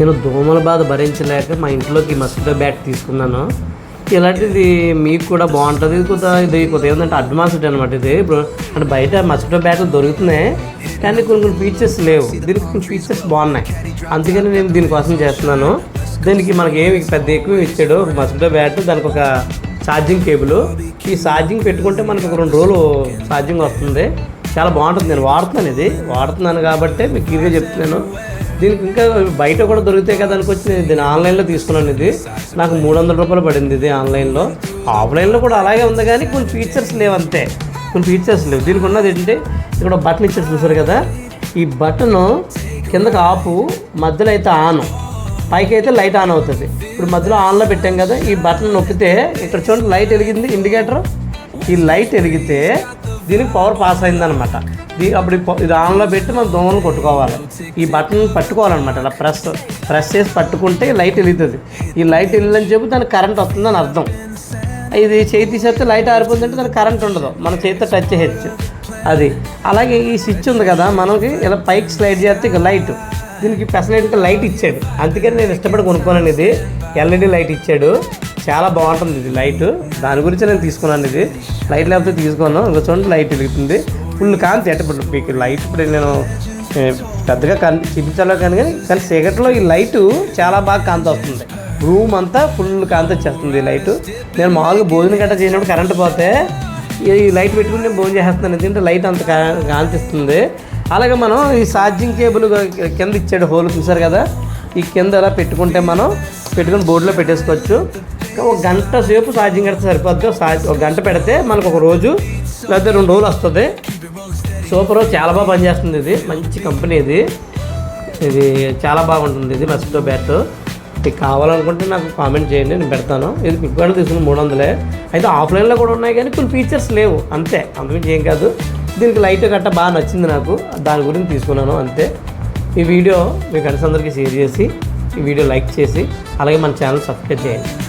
నేను దోమల బాధ భరించలేక మా ఇంట్లోకి మస్కిటో బ్యాట్ తీసుకున్నాను. ఇలాంటిది మీకు కూడా బాగుంటుంది ఇది కొద్దిగా ఇది కొత్త ఏంటంటే అడ్వాన్స్డ్ అనమాట ఇది. ఇప్పుడు అంటే బయట మస్కిటో బ్యాట్లు దొరుకుతున్నాయి కానీ కొన్ని కొన్ని ఫీచర్స్ లేవు. దీనికి కొన్ని ఫీచర్స్ బాగున్నాయి. అందుకని నేను దీనికోసం చేస్తున్నాను. దీనికి మనకి ఏమి పెద్ద ఎక్కువ ఇచ్చాడు. ఒక మస్కిటో బ్యాట్ దానికి ఒక ఛార్జింగ్ కేబుల్ ఈ ఛార్జింగ్ పెట్టుకుంటే మనకు ఒక రెండు రోజులు ఛార్జింగ్ వస్తుంది. చాలా బాగుంటుంది. నేను వాడుతున్నాను ఇది. వాడుతున్నాను కాబట్టి మీకు క్లియర్గా చెప్తున్నాను. దీనికి ఇంకా బయట కూడా దొరుకుతాయి కదా అనుకొచ్చి నేను దీన్ని ఆన్లైన్లో తీసుకున్నాను ఇది. నాకు మూడు వందల రూపాయలు పడింది ఇది ఆన్లైన్లో. ఆఫ్లైన్లో కూడా అలాగే ఉంది కానీ కొన్ని ఫీచర్స్ లేవు అంతే. కొన్ని ఫీచర్స్ లేవు. దీనికి ఉన్నది ఏంటంటే ఇక్కడ బటన్ ఇచ్చారు చూసారు కదా? ఈ బటన్ కిందకి ఆపు మధ్యలో అయితే ఆన్. పైకి అయితే లైట్ ఆన్ అవుతుంది. ఇప్పుడు మధ్యలో ఆన్లో పెట్టాం కదా ఈ బటన్ నొక్కితే ఇక్కడ చూడండి లైట్ వెలిగింది ఇండికేటర్. ఈ లైట్ వెలిగితే దీనికి పవర్ పాస్ అయిందనమాట దీ అప్పుడు ఇది ఆన్లో పెట్టి మనం దోమలు కొట్టుకోవాలి. ఈ బటన్ పట్టుకోవాలన్నమాట. ఇలా ప్రెస్ ప్రెస్ చేసి పట్టుకుంటే లైట్ వెలుగుతుంది ఈ లైట్ వెళ్ళని చెప్పి దానికి కరెంట్ వస్తుందని అర్థం. ఇది చేతి తీసేస్తే లైట్ ఆరిపోతుందంటే దానికి కరెంట్ ఉండదు. మన చేతితో టచ్ చేయొచ్చు. అది. అలాగే ఈ స్విచ్ ఉంది కదా మనకి ఇలా పైకి స్లైడ్ చేస్తే ఇక లైట్ దీనికి ఫెసిలిటీకి లైట్ ఇచ్చాడు. అందుకని నేను ఇష్టపడి కొనుక్కున్నాను ఇది. ఎల్ఈడి లైట్ ఇచ్చాడు. చాలా బాగుంటుంది ఇది లైట్. దాని గురించి నేను తీసుకున్నాను ఇది. లైట్ లేకపోతే తీసుకోను. ఇంకా చూడండి లైట్ వెలుగుతుంది. ఫుల్ కాంతి అంటే ఇప్పుడు మీకు లైట్ ఇప్పుడు నేను పెద్దగా కన్ చూపించాలో కానీ కానీ కానీ ఈ లైటు చాలా బాగా కాంతి వస్తుంది. రూమ్ అంతా ఫుల్ కాంతి వచ్చేస్తుంది ఈ లైట్. నేను మామూలుగా భోజనం గట్రా చేసినప్పుడు కరెంట్ పోతే ఈ లైట్ పెట్టుకుని నేను భోజనం చేస్తున్నాను. ఎందుకంటే లైట్ అంత కా- కాంతి ఇస్తుంది. అలాగే మనం ఈ ఛార్జింగ్ కేబుల్ కింద ఇచ్చాడు హోల్ చూసారు కదా? ఈ కింద అలా పెట్టుకుంటే మనం పెట్టుకుని బోర్డులో పెట్టేసుకోవచ్చు. ఒక గంట సేపు ఛార్జింగ్ పెడితే సరిపోద్ది. ఒక ఒక గంట పెడితే మనకు ఒక రోజు లేకపోతే రెండు రోజులు వస్తుంది. సూపర్ చాలా బాగా పనిచేస్తుంది ఇది. మంచి కంపెనీ ఇది. ఇది చాలా బాగుంటుంది ఇది మస్కిటో బ్యాట్. మీకు కావాలనుకుంటే నాకు కామెంట్ చేయండి నేను పెడతాను. ఇది ఫ్లిప్కార్ట్ తీసుకుని మూడు వందలే. అయితే ఆఫ్లైన్లో కూడా ఉన్నాయి కానీ కొన్ని ఫీచర్స్ లేవు. అంతే అందుగురించి ఏం కాదు. దీనికి లైట్ గట్ట బాగా నచ్చింది నాకు. దాని గురించి తీసుకున్నాను అంతే. ఈ వీడియో మీ ఫ్రెండ్స్ అందరికీ షేర్ చేసి ఈ వీడియో లైక్ చేసి అలాగే మన ఛానల్ సబ్స్క్రైబ్ చేయండి.